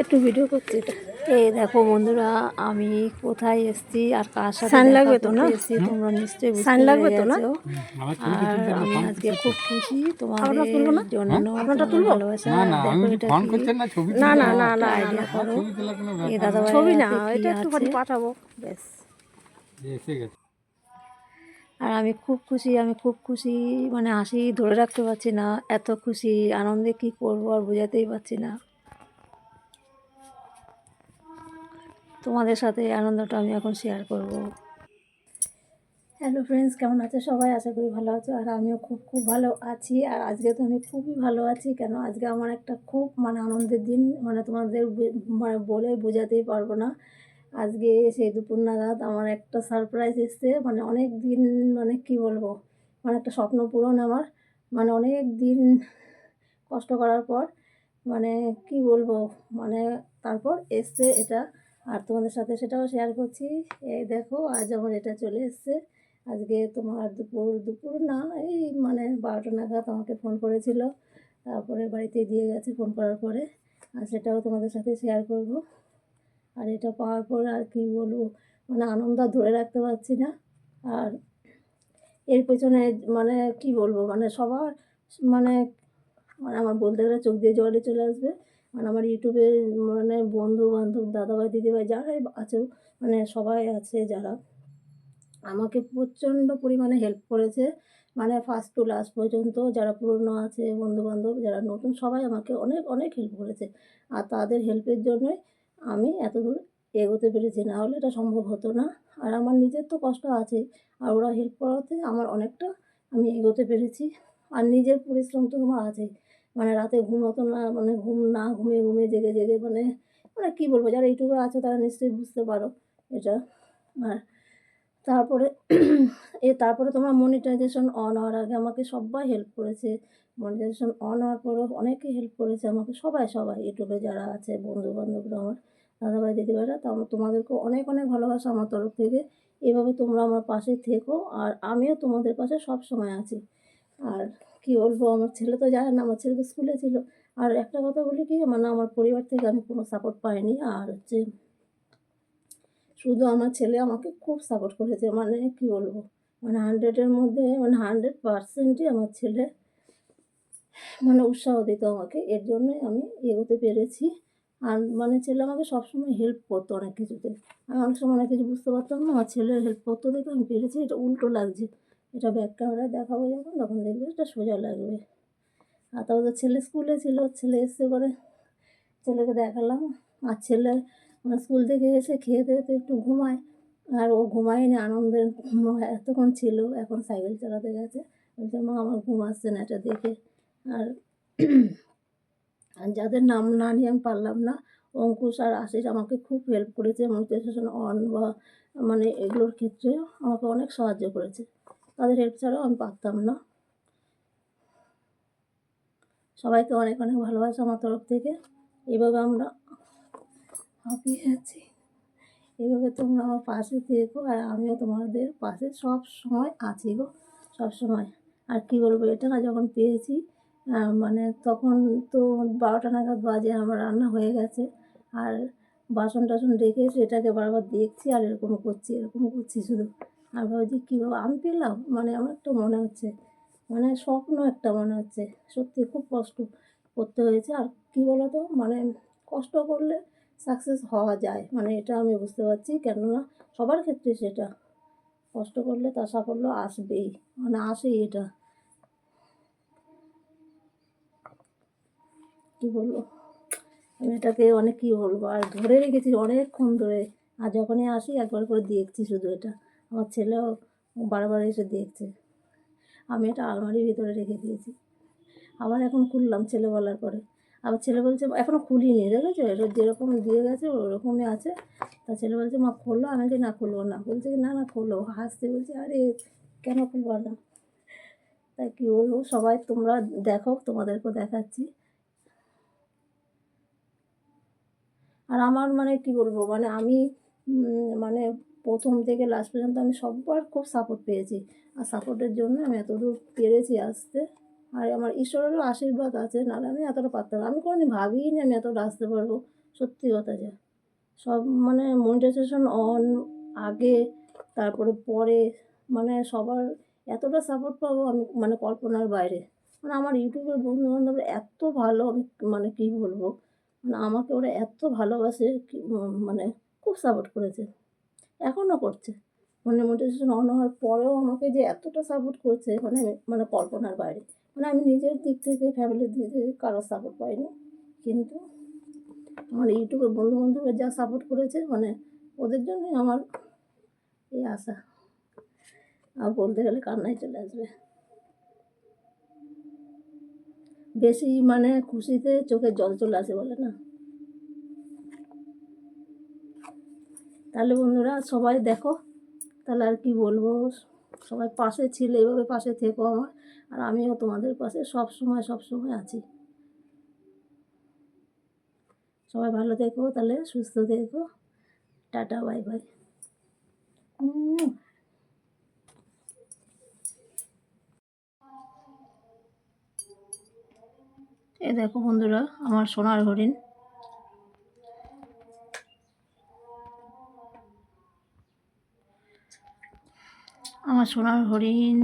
একটু ভিডিও করছি এই দেখো বন্ধুরা আমি কোথায় এসেছি আর কার সাথে সাইন লাগবে তো না? এসেছি তোমরা নিশ্চয়ই লাগবে তো না? আর আমি আজকে খুব খুশি তোমাদের তুলবো না? জন্য আপনারটা তুলবো? ভালোবাসা না না দেখো আমি এটা ফোন করছেন না ছবি না, না, না, না, একটা করো। এই দাদা ছবি না এটা একটুখানি পাঠাবো। ব্যাস। এসে গেছে। আর আমি খুব খুশি আমি খুব খুশি মানে হাসি ধরে রাখতে পারছি না এত খুশি আনন্দে কি করব আর বোঝাতেই পারছি না। তোমাদের সাথে আনন্দটা আমি এখন শেয়ার করব। হ্যালো ফ্রেন্ডস কেমন আছো? সবাই আশা করি ভালো আছো আর আমিও খুব খুব ভালো আছি। আর আজকে তো আমি খুবই ভালো আছি, কেন আজকে আমার একটা খুব মানে আনন্দের দিন মানে তোমাদের মানে বলে বোঝাতেই পারব না। আজকে সেই দুপুর নাগাদ আমার একটা সারপ্রাইজ এসছে মানে অনেক দিন মানে কি বলব মানে একটা স্বপ্ন পূরণ আমার। মানে অনেক দিন কষ্ট করার পর মানে কি বলব মানে তারপর এসছে এটা। আর তোমাদের সাথে সেটাও শেয়ার করছি। এই দেখো, আজ আমার এটা চলে এসছে। আজকে তোমার দুপুর দুপুর না, এই মানে বারোটা নাগাদ আমাকে ফোন করেছিল। তারপরে বাড়িতে দিয়ে গেছে ফোন করার পরে। আর সেটাও তোমাদের সাথে শেয়ার করব। আর এটা পাওয়ার পর আর কি বলব মানে আনন্দ ধরে রাখতে পারছি না। আর এর পেছনে মানে কি বলব মানে সবার মানে মানে আমার বলতে গেলে চোখ দিয়ে জলে চলে আসবে। মানে আমার ইউটিউবে মানে বন্ধু বান্ধব দাদাভাই দিদিভাই যারাই আছে মানে সবাই আছে যারা, আমাকে প্রচণ্ড পরিমাণে হেল্প করেছে। মানে ফার্স্ট টু লাস্ট পর্যন্ত যারা পুরনো আছে বন্ধু বান্ধব যারা নতুন, সবাই আমাকে অনেক অনেক হেল্প করেছে। আর তাদের হেল্পের জন্যই আমি এত দূর এগোতে পেরেছি। না হলে এটা সম্ভব হতো না। আর আমার নিজের তো কষ্ট আছে। আর ওরা হেল্প করাতে আমার অনেকটা আমি এগোতে পেরেছি। আর নিজের পরিশ্রম তো আমার আছে মানে রাতে ঘুম হতো না মানে ঘুম না ঘুমিয়ে ঘুমিয়ে জেগে জেগে মানে মানে কী বলব, যারা ইউটিউবে আছে তারা নিশ্চয়ই বুঝতে পারো এটা। আর তারপরে, এ তারপরে তোমার মনিটাইজেশন অন হওয়ার আগে আমাকে সবাই হেল্প করেছে। মনিটাইজেশন অন হওয়ার পরেও অনেকে হেল্প করেছে আমাকে, সবাই সবাই ইউটিউবে যারা আছে বন্ধু বান্ধবরা আমার, দাদাভাই, দিদিভাইরা তা তোমাদেরকেও অনেক অনেক ভালোবাসা আমার তরফ থেকে। এভাবে তোমরা আমার পাশে থেকো, আর আমিও তোমাদের পাশে সব সময় আছি। আর কি বলব? আমার ছেলে তো জানে না, আমার ছেলে তো স্কুলে ছিল। আর একটা কথা বলি কি মানে আমার পরিবার থেকে আমি কোনো সাপোর্ট পাইনি। আর হচ্ছে শুধু আমার ছেলে আমাকে খুব সাপোর্ট করেছে। মানে কি বলব? মানে হান্ড্রেডের মধ্যে মানে হান্ড্রেড পার্সেন্টই আমার ছেলে মানে উৎসাহ দিত আমাকে। এর জন্যই আমি এগোতে পেরেছি। আর মানে ছেলে আমাকে সবসময় হেল্প করতো অনেক কিছুতে। আমি অনেক সময় অনেক কিছু বুঝতে পারতাম না, আমার ছেলে হেল্প করতো দেখে আমি পেরেছি। এটা উল্টো লাগছে। এটা ব্যাক ক্যামেরায় দেখাবো যখন, তখন দেখবে এটা সোজা লাগবে। আর তারপর ছেলে স্কুলে ছিল, ছেলে এসে করে ছেলেকে দেখালাম। আর ছেলে মানে স্কুল থেকে এসে খেয়ে দিয়ে তো একটু ঘুমায়। আর ও ঘুমায়নি, আনন্দের এতক্ষণ ছিল, এখন সাইকেল চালাতে গেছে। বলছে, মা, আমার ঘুম আসছে না, এটা দেখে। আর আর যাদের নাম না নিয়ে আমি পারলাম না, অঙ্কুশ আর আশিস আমাকে খুব হেল্প করেছে। মনিটাইজেশন অন বা মানে এগুলোর ক্ষেত্রে আমাকে অনেক সাহায্য করেছে। তাদের হেল্প ছাড়াও আমি পারতাম না। সবাইকে অনেক অনেক ভালোবাসা আমার তরফ থেকে। এভাবে আমরা হাঁপিয়ে যাচ্ছি এভাবে তোমরা আমার পাশে থেকো আর আমিও তোমাদের পাশে সব সময় আছি গো, সব সময়। আর কি বলব, এটা না যখন পেয়েছি মানে তখন তো বারোটা নাগাদ বাজে, আমার রান্না হয়ে গেছে। আর বাসন টাসন রেখে সেটাকে বারবার দেখছি আর এরকম করছি এরকম করছি শুধু। আর ভাবছি কী বাবা, আমি পেলাম? মানে আমার একটা মনে হচ্ছে মানে স্বপ্ন একটা মনে হচ্ছে। সত্যি খুব কষ্ট করতে হয়েছে। আর কী বলো তো মানে কষ্ট করলে সাকসেস হওয়া যায়। মানে এটা আমি বুঝতে পারছি। কেননা সবার ক্ষেত্রে সেটা। কষ্ট করলে তার সাফল্য আসবেই। মানে আসেই এটা। কী বলব? আমি এটাকে অনেক কী বলব? আর ধরে রেখেছি অনেকক্ষণ ধরে। আর যখনই আসি, একবার করে দেখছি শুধু এটা। আমার ছেলেও বারবার এসে দেখছে। আমি এটা আলমারির ভিতরে রেখে দিয়েছি। আবার এখন খুললাম ছেলে বলার পরে। আবার ছেলে বলছে এখনও খুলিনি, দেখেছ? এটা যেরকম দিয়ে গেছে, ওরকমই আছে। তা ছেলে বলছে, মা, খোলো। আমি যে না, খুলবো না। বলছে, না না, খোলো। হাসতে বলছে, আরে, কেন খুলবো না? তাই কী বলব? সবাই তোমরা দেখো, তোমাদেরকেও দেখাচ্ছি। আর আমার মানে কি বলব? মানে আমি মানে প্রথম থেকে লাস্ট পর্যন্ত আমি সবার খুব সাপোর্ট পেয়েছি। আর সাপোর্টের জন্য আমি এত দূর পেরেছি আসতে। আর আমার ঈশ্বরেরও আশীর্বাদ আছে, নাহলে আমি এতটা পারতাম না। আমি কোনোদিন ভাবিনি আমি এতটা আসতে পারব। সত্যি কথা যা। সব মানে মনিটাইজেশন অন আগে, তারপরে পরে মানে সবার এতটা সাপোর্ট পাবো আমি মানে কল্পনার বাইরে। মানে আমার ইউটিউবের বন্ধু বান্ধবরা এত ভালো, আমি মানে কী বলব? মানে আমাকে ওরা এত ভালোবাসে মানে খুব সাপোর্ট করেছে। এখনও করছে। মানে মোটিভেশন অন হওয়ার পরেও আমাকে যে এতটা সাপোর্ট করছে মানে মানে কল্পনার বাইরে। মানে আমি নিজের দিক থেকে ফ্যামিলির দিক থেকে কারোর সাপোর্ট পাইনি। কিন্তু আমার ইউটিউবের বন্ধু বান্ধবরা যা সাপোর্ট করেছে মানে ওদের জন্যই আমার এই আশা। আর বলতে গেলে কান্নাই চলে আসবে। বেশি মানে খুশিতে চোখে জল চলে আসে বলে না। তাহলে বন্ধুরা সবাই দেখো, তাহলে আর কি বলব? সবাই পাশে ছিল, এভাবে পাশে থেকো আমার, আর আমিও তোমাদের পাশে সব সময় সব সময় আছি। সবাই ভালো থেকো, তাহলে সুস্থ থেকো। Tata, bye bye. এ দেখো বন্ধুরা, আমার সোনার হরিণ। আমার সোনার হরিণ